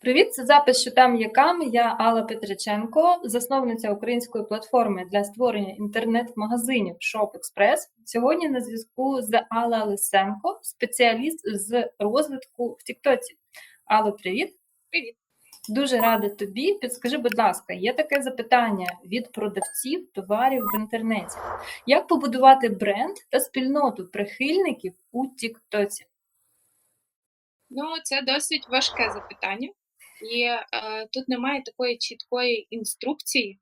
Привіт, це запис що там якам. Я Алла Петриченко, засновниця української платформи для створення інтернет-магазинів ShopExpress. Сьогодні на зв'язку з Алла Лисенко, спеціаліст з розвитку в Тіктоці. Алло, привіт. Привіт. Дуже рада тобі. Підскажи, будь ласка, є таке запитання від продавців товарів в інтернеті. Як побудувати бренд та спільноту прихильників у Тіктоці? Ну, це досить важке запитання, і е, тут немає такої чіткої інструкції,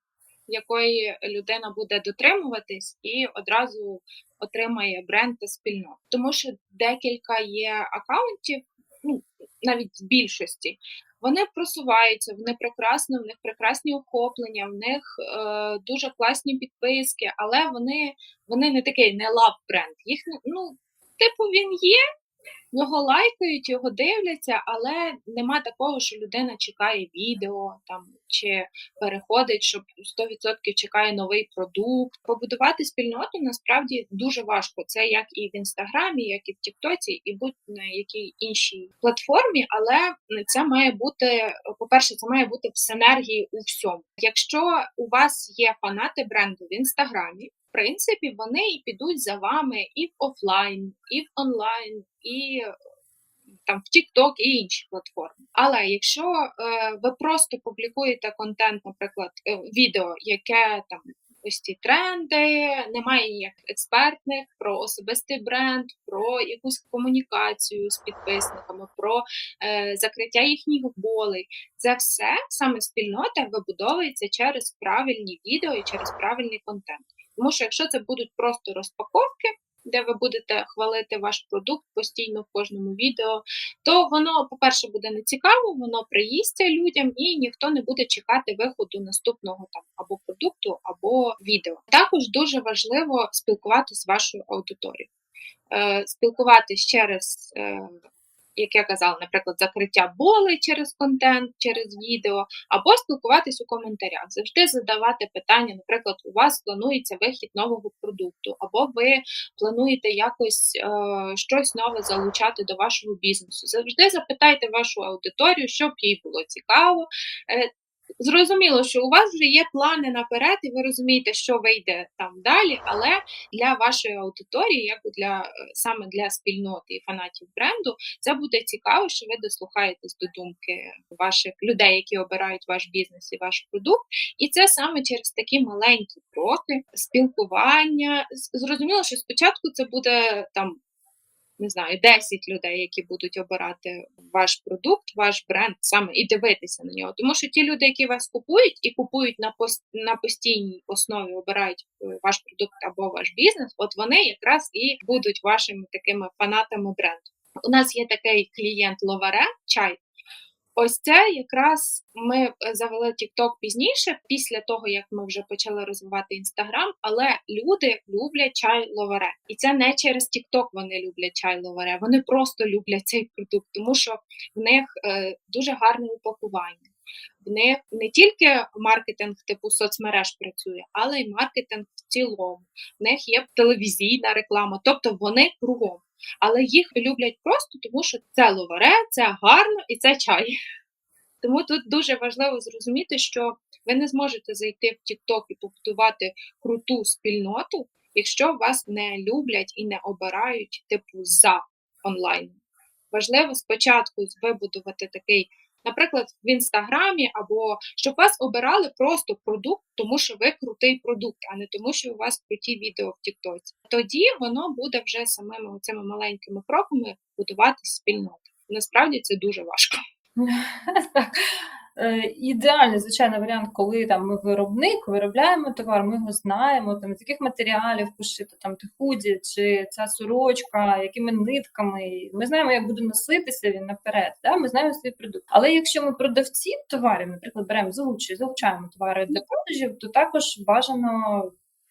якої людина буде дотримуватись і одразу отримає бренд та спільноту. Тому що декілька є акаунтів, ну навіть з більшості, вони просуваються, вони прекрасно, в них прекрасні охоплення, в них е, дуже класні підписки, але вони, вони не такий не лав бренд. Їх ну, типу, він є. Його лайкають, його дивляться, але нема такого, що людина чекає відео там чи переходить, щоб 100% чекає новий продукт. Побудувати спільноту насправді дуже важко. Це як і в інстаграмі, як і в Тіктоці, і будь-на якій іншій платформі. Але це має бути, по-перше, це має бути в синергії у всьому. Якщо у вас є фанати бренду в інстаграмі, принципі, вони і підуть за вами і в офлайн, і в онлайн, і там в TikTok і інші платформи. Але якщо е, ви просто публікуєте контент, наприклад, е, відео, яке там ось ці тренди, немає ніяких експертних про особистий бренд, про якусь комунікацію з підписниками, про е, закриття їхніх болей. Це все саме спільнота вибудовується через правильні відео і через правильний контент. Тому що якщо це будуть просто розпаковки, де ви будете хвалити ваш продукт постійно в кожному відео, то воно, по-перше, буде нецікаво, воно приїсться людям, і ніхто не буде чекати виходу наступного там або продукту, або відео. Також дуже важливо спілкуватися з вашою аудиторією. Е, спілкуватись через. Як я казала, наприклад, закриття боли через контент, через відео, або спілкуватись у коментарях, завжди задавати питання. Наприклад, у вас планується вихід нового продукту, або ви плануєте якось е, щось нове залучати до вашого бізнесу. Завжди запитайте вашу аудиторію, щоб їй було цікаво. Е, Зрозуміло, що у вас вже є плани наперед, і ви розумієте, що вийде там далі, але для вашої аудиторії, як для е, саме для спільноти і фанатів бренду, це буде цікаво, що ви дослухаєтесь до думки ваших людей, які обирають ваш бізнес і ваш продукт. І це саме через такі маленькі кроки спілкування. Зрозуміло, що спочатку це буде там. Не знаю, 10 людей, які будуть обирати ваш продукт, ваш бренд саме і дивитися на нього. Тому що ті люди, які вас купують і купують на пост на постійній основі, обирають е, ваш продукт або ваш бізнес, от вони якраз і будуть вашими такими фанатами бренду. У нас є такий клієнт Ловаре чай. Ось це якраз ми е, завели TikTok пізніше, після того як ми вже почали розвивати Instagram, але люди люблять чай ловаре. І це не через TikTok вони люблять чай ловаре, вони просто люблять цей продукт, тому що в них е, дуже гарне упакування. В них не тільки маркетинг типу соцмереж працює, але й маркетинг в цілому. В них є телевізійна реклама, тобто вони кругом. Але їх люблять просто тому, що це ловаре, це гарно і це чай. Тому тут дуже важливо зрозуміти, що ви не зможете зайти в TikTok і побудувати круту спільноту, якщо вас не люблять і не обирають типу за онлайн. Важливо спочатку вибудувати такий, наприклад, в інстаграмі, або щоб вас обирали просто продукт, тому що ви крутий продукт, а не тому, що у вас круті відео в Тіктоці. Тоді воно буде вже самими цими маленькими кроками будувати спільноту. Насправді це дуже важко. Так. Е, Ідеальний, звичайно, варіант, коли там ми виробник, виробляємо товар, ми його знаємо, там з яких матеріалів пошито, там те худі, чи ця сорочка, якими нитками. Ми знаємо, як буде носитися він наперед. Да? Ми знаємо свій продукт. Але якщо ми продавці товарів, наприклад, беремо залучуємо, залучаємо товари для продажів, то також бажано.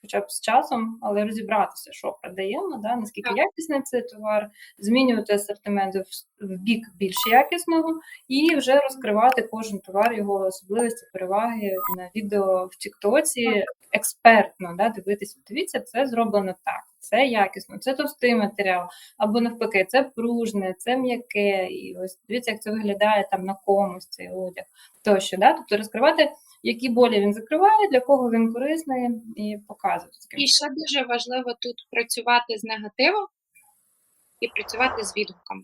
Хоча б з часом, але розібратися, що продаємо, да, наскільки Так. якісний цей товар, змінювати асортимент в, в бік більш якісного, і вже розкривати кожен товар, його особливості, переваги на відео в Тіктоці експертно, да, дивитися. Дивіться, це зроблено так. це якісно, це товстий матеріал, або навпаки, це пружне, це м'яке, і ось дивіться, як це виглядає там на комусь цей одяг тощо. Да? Тобто розкривати, які болі він закриває, для кого він корисний, і таким І ще дуже важливо тут працювати з негативом і працювати з відгуками.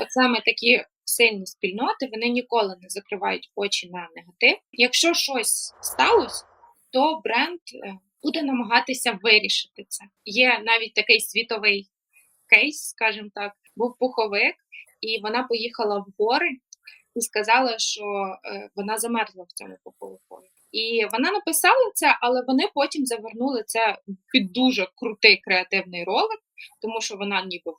От саме такі сильні спільноти вони ніколи не закривають очі на негатив. Якщо щось сталося, то бренд е, буде намагатися вирішити це. Є навіть такий світовий кейс, скажімо так, був пуховик, і вона поїхала в гори і сказала, що е, вона замерзла в цьому пуховику. І вона написала це, але вони потім завернули це під дуже крутий креативний ролик, тому що вона ніби в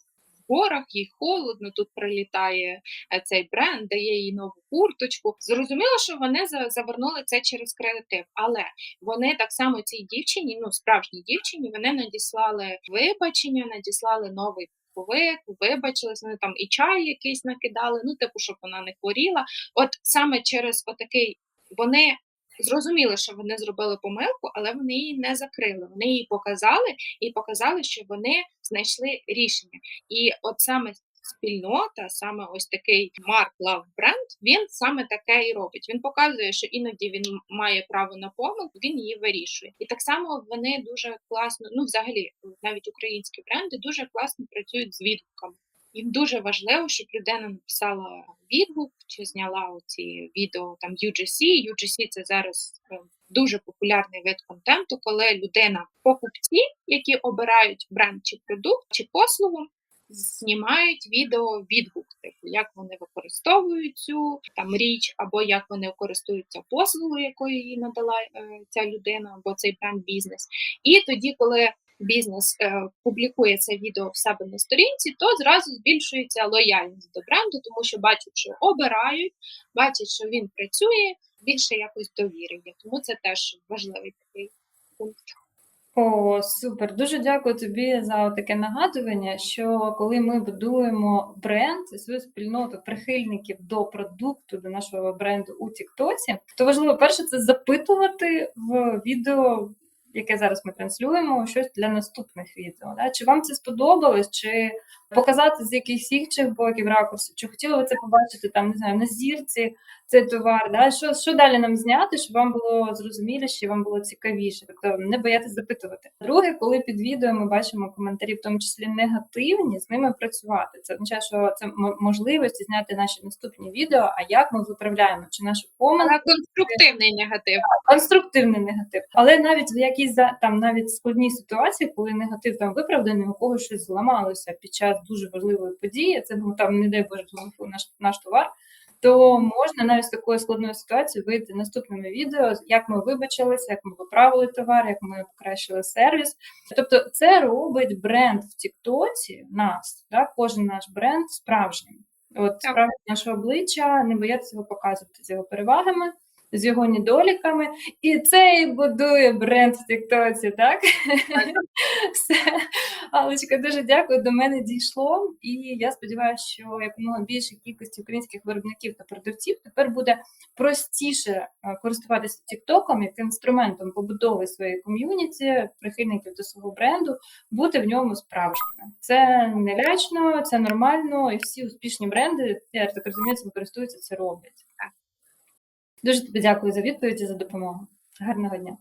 горах, їй холодно, тут прилітає е, цей бренд, дає їй нову курточку. Зрозуміло, що вони за- завернули це через креатив, але вони так само цій дівчині, ну справжній дівчині, вони надіслали вибачення, надіслали новий пуховик, вибачились, вони там і чай якийсь накидали, ну типу, щоб вона не хворіла. От саме через отакий вони. Зрозуміли, що вони зробили помилку, але вони її не закрили. Вони її показали і показали, що вони знайшли рішення. І от саме спільнота, саме ось такий Mark Love бренд, він саме таке і робить. Він показує, що іноді він має право на помилку, він її вирішує. І так само вони дуже класно, ну взагалі, навіть українські бренди дуже класно працюють з відгуками. Їм дуже важливо, щоб людина написала відгук чи зняла ці відео там UGC. UGC – це зараз е, дуже популярний вид контенту, коли людина, покупці, які обирають бренд чи продукт чи послугу, знімають відео відгук, типу, як вони використовують цю там річ, або як вони користуються послугою, якою їй надала е, ця людина, або цей бренд бізнес. І тоді, коли бізнес е, публікує це відео в себе на сторінці, то зразу збільшується лояльність до бренду, тому що бачать, що обирають, бачать, що він працює, більше якось довіри є. Тому це теж важливий такий пункт. О, супер. Дуже дякую тобі за таке нагадування, що коли ми будуємо бренд, свою спільноту прихильників до продукту, до нашого бренду у Тіктосі, то важливо перше це запитувати в відео, яке зараз ми транслюємо, щось для наступних відео. Да? Чи вам це сподобалось, чи показати з якихось інших боків ракурсів, чи хотіли ви це побачити там, не знаю, на зірці цей товар, да? що, що далі нам зняти, щоб вам було зрозуміліше, вам було цікавіше. Тобто не боятися запитувати. Друге, коли під відео ми бачимо коментарі, в тому числі негативні, з ними працювати. Це означає, що це можливості зняти наші наступні відео, а як ми виправляємо, чи наші помилки, конструктивний негатив. конструктивний негатив. Але навіть в якійсь за- там навіть складній ситуації, коли негатив там виправданий, у когось щось зламалося під час дуже важливої події, це був там, не дай Боже, наш, наш товар. То можна навіть з такої складної ситуації вийти наступними відео, як ми вибачилися, як ми поправили товар, як ми покращили сервіс. Тобто, це робить бренд в Тіктоці нас, да, кожен наш бренд справжнім. От справді наше обличчя, не боятися його показувати з його перевагами, з його недоліками. І це і будує бренд в Тіктоці, так? Все. Алечка, дуже дякую. До мене дійшло. І я сподіваюся, що якомога більше кількості українських виробників та продавців тепер буде простіше е, користуватися Тіктоком як інструментом побудови своєї ком'юніті, прихильників до свого бренду, бути в ньому справжніми. Це не лячно, це нормально, і всі успішні бренди, я так розумію, цим користуються, це роблять. Дуже тобі дякую за відповідь і за допомогу. Гарного дня.